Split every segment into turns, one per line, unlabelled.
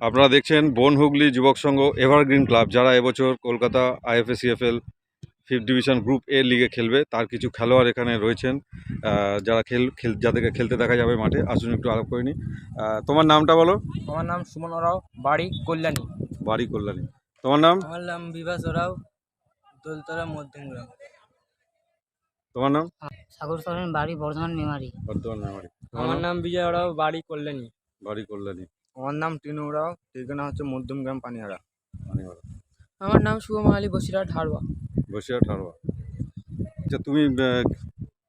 আপনারা দেখছেন বন হুগলি যুবক সংঘ এভারগ্রিন ক্লাব যারা এবছর Kolkata IFA CFL fifth division group A লিগে খেলবে তার কিছু খেলোয়াড় এখানে রয়েছেন যারা খেল খেল যাদেরকে খেলতে দেখা যাবে মাঠে আসুন একটু আলাপ করে নিই তোমার নামটা বলো?
আমার নাম সুমন ওরাও বাড়ি কল্যাণী।
বাড়ি কল্যাণী। তোমার নাম?
আমার নাম বিভাস ওরাও দোলতলা মধ্যমগ্রাম
তোমার নাম?
সাগর সরেন বাড়ি বর্ধমান মেমারি।
বর্ধমান মেমারি।
আমার নাম? বিজয় ওরাও বাড়ি কল্যাণী।
বাড়ি কল্যাণী।
আমার নাম টিনু ওরাও ঠিকানা হচ্ছে মধ্যমগ্রাম পানিহারা।
পানিহারা।
আমার নাম শুভম আলী বসিরহাট হারবা
বসিরহাট হারোয়া আচ্ছা তুমি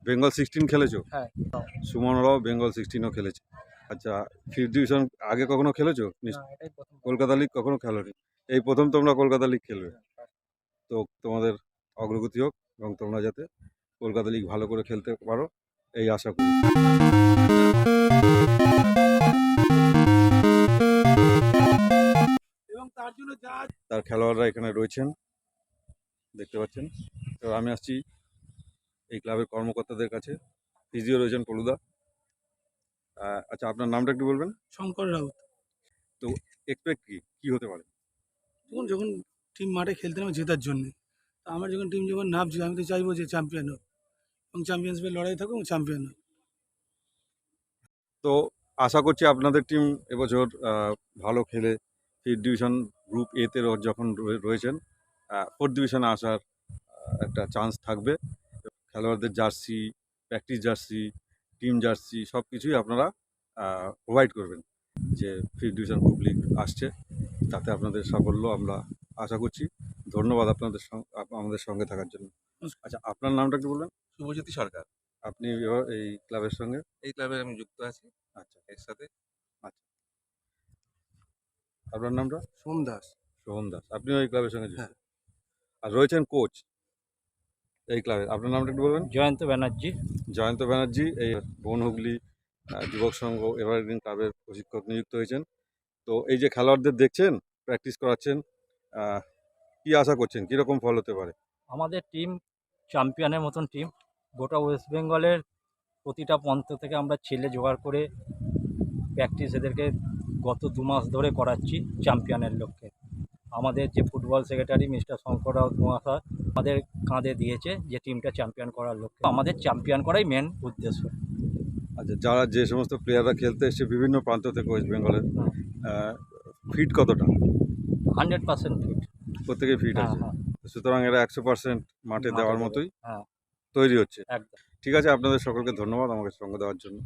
বেঙ্গল সিক্সটিন খেলেছো?
হ্যাঁ।
সুমনরাও বেঙ্গল সিক্সটিনও খেলেছে। আচ্ছা ফিফথ ডিভিশন আগে কখনো খেলেছো? নিশ্চয়
না, এটাই প্রথম।
কলকাতা লিগ কখনো খেলোনি? এই প্রথম তোমরা কলকাতা লিগ খেলবে। তো তোমাদের অগ্রগতি হোক এবং তোমরা যাতে কলকাতা লিগ ভালো করে খেলতে পারো এই আশা করি। তার খেলোয়াড়রা এখানে রয়েছেন। দেখতে পাচ্ছেন। তো আমি আসছি এই ক্লাবের কর্মকর্তাদের কাছে। ফিজিও রয়েছেন পলুদা আচ্ছা আপনার নামটা একটু বলবেন?
শঙ্কর রাউত।
তো এক্সপেক্ট কি? কী হতে পারে?
যখন যখন টিম মাঠে খেলতে নামে জেতার জন্যে তা আমার যখন টিম যখন নামছে আমি তো চাইব যে চ্যাম্পিয়ন হোক। এবং চ্যাম্পিয়নশিপের লড়াই থাকুক এবং চ্যাম্পিয়ন হোক।
তো আশা করছি আপনাদের টিম এবছর ভালো খেলে। ফিফথ ডিভিশন গ্রুপ এতে যখন রয়েছেন ফোর্থ ডিভিশনে আসার একটা চান্স থাকবে। খেলোয়াড়দের jersey practice jersey team jersey সব কিছুই আপনারা প্রোভাইড করবেন যে ফিফথ ডিভিশন গ্রুপ লিগ আসছে। তাতে আপনাদের সাফল্য আমরা আশা করছি। ধন্যবাদ আপনাদের সঙ্গ- আমাদের সঙ্গে থাকার জন্য। আচ্ছা আপনার নামটা একটু বলবেন?
শুভজ্যোতি সরকার।
আপনি এই ক্লাবের সঙ্গে?
এই ক্লাবে আমি যুক্ত আছি।
আচ্ছা।
এর সাথে
আপনার নামটা?
সোম দাস।
সোহন দাস। আপনি ওই ক্লাবের সঙ্গে যুক্ত?
হ্যাঁ।
আর রয়েছেন কোচ এই ক্লাবে। আপনার নামটা একটু বলবেন?
জয়ন্ত ব্যানার্জি।
জয়ন্ত ব্যানার্জি এই বন হুগলি আহ, যুবক সংঘ এভারগ্রিন ক্লাবের প্রশিক্ষক নিযুক্ত হয়েছেন। তো এই যে খেলোয়াড়দের দেখছেন প্র্যাকটিস করাচ্ছেন আহ, কি আশা করছেন? কীরকম ফল হতে পারে?
আমাদের টিম চ্যাম্পিয়নের মতন টিম গোটা ওয়েস্ট বেঙ্গলের প্রতিটা প্রান্ত থেকে আমরা ছেলে জোগাড় করে প্র্যাকটিস এদেরকে গত দু মাস ধরে করাচ্ছি চ্যাম্পিয়নের লক্ষ্যে। আমাদের যে football secretary mister Shankar Raut মহাশয় আমাদের কাঁধে দিয়েছে যে টিমটা চ্যাম্পিয়ন করার লক্ষ্যে। আমাদের চ্যাম্পিয়ন করাই মেন উদ্দেশ্য।
আচ্ছা যারা যে সমস্ত প্লেয়াররা খেলতে এসছে বিভিন্ন প্রান্ত থেকে ওয়েস্ট বেঙ্গলের ফিট কতটা?
হান্ড্রেড পার্সেন্ট ফিট
প্রত্যেকে ফিট
হ্যাঁ
আছে।
হ্যাঁ।
সুতরাং এরা একশো পার্সেন্ট মাঠে দেওয়ার মতোই
হ্যাঁ।
তৈরি হচ্ছে।
একদম।
ঠিক আছে আপনাদের সকলকে ধন্যবাদ আমাকে সঙ্গ দেওয়ার জন্য।